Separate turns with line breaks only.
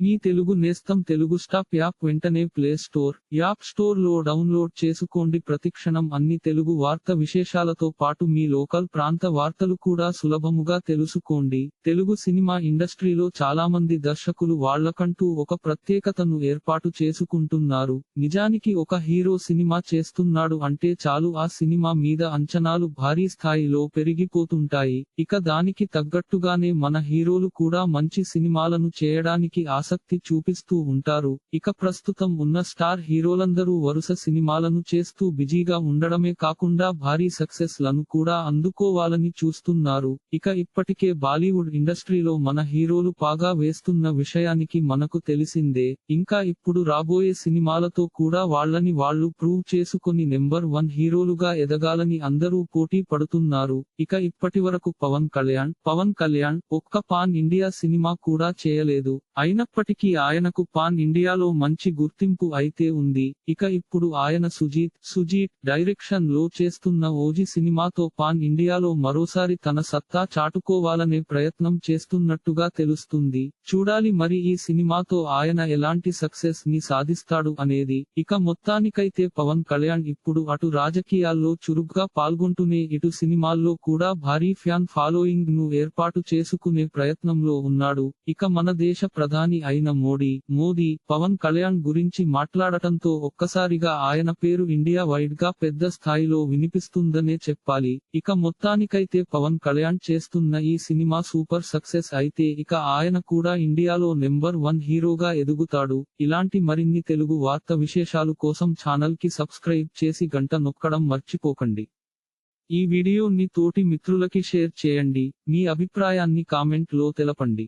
ఈ తెలుగు నేస్తం Telugu stop app వెంటనే ప్లే స్టోర్ యాప్ స్టోర్లో డౌన్లోడ్ చేసుకోండి. ప్రతిక్షణం అన్ని తెలుగు వార్త విశేషాలతో పాటు మీ లోకల్ ప్రాంత వార్తలు కూడా సులభముగా తెలుసుకోండి. తెలుగు సినిమా ఇండస్ట్రీలో చాలా మంది దర్శకులు వాళ్ళకంటూ ఒక ప్రత్యేకతను ఏర్పాటు చేసుకుంటున్నారు. నిజానికి ఒక హీరో సినిమా చేస్తున్నాడు అంటే చాలు ఆ సినిమా మీద అంచనాలు భారీ స్థాయిలో పెరిగిపోతుంటాయి. ఇక దానికి తగ్గట్టుగానే మన హీరోలు కూడా మంచి సినిమాలను చేయడానికి ఆసక్తి చూపిస్తూ ఉంటారు. ఇక ప్రస్తుతం ఉన్న స్టార్ హీరోలందరూ వరుస సినిమాలను చేస్తూ బిజీగా ఉండడమే కాకుండా భారీ సక్సెస్లను కూడా అందుకోవాలని చూస్తున్నారు. ఇక ఇప్పటికే బాలీవుడ్ ఇండస్ట్రీలో మన హీరోలు పాగా వేస్తున్న విషయానికి మనకు తెలిసిందే. ఇంకా ఇప్పుడు రాబోయే సినిమాలతో కూడా వాళ్ళని వాళ్ళు ప్రూవ్ చేసుకుని నెంబర్ వన్ హీరోలుగా ఎదగాలని అందరూ పోటీ పడుతున్నారు. ఇక ఇప్పటి వరకు పవన్ కళ్యాణ్ పవన్ కళ్యాణ్ ఒక్క పాన్ ఇండియా సినిమా కూడా చేయలేదు. అయినప్పటికీ ఆయనకు పాన్ ఇండియాలో మంచి గుర్తింపు అయితే ఉంది. ఇక ఇప్పుడు ఆయన సుజీత్ సుజీత్ డైరెక్షన్లో చేస్తున్న ఓజీ సినిమాతో పాన్ ఇండియాలో మరోసారి తన సత్తా చాటుకోవాలనే ప్రయత్నం చేస్తున్నట్టుగా తెలుస్తుంది. చూడాలి మరి ఈ సినిమాతో ఆయన ఎలాంటి సక్సెస్ని సాధిస్తాడు అనేది. ఇక మొత్తానికైతే పవన్ కళ్యాణ్ ఇప్పుడు అటు రాజకీయాల్లో చురుగ్గా పాల్గొంటూనే ఇటు సినిమాల్లో కూడా భారీ ఫ్యాన్ ఫాలోయింగ్ను ఏర్పాటు చేసుకునే ప్రయత్నంలో ఉన్నాడు. ఇక మన దేశ ప్రధాని అయిన మోడీ మోదీ పవన్ కళ్యాణ్ గురించి మాట్లాడటంతో ఒక్కసారిగా ఆయన పేరు ఇండియా వైడ్గా పెద్ద స్థాయిలో వినిపిస్తుందనే చెప్పాలి. ఇక మొత్తానికైతే పవన్ కళ్యాణ్ చేస్తున్న ఈ సినిమా సూపర్ సక్సెస్ అయితే ఇక ఆయన కూడా ఇండియాలో నెంబర్ వన్ హీరోగా ఎదుగుతాడు. ఇలాంటి మరిన్ని తెలుగు వార్త విశేషాలు కోసం ఛానల్కి సబ్స్క్రైబ్ చేసి గంట నొక్కడం మర్చిపోకండి. ఈ వీడియోని తోటి మిత్రులకి షేర్ చేయండి. మీ అభిప్రాయాన్ని కామెంట్లో తెలపండి.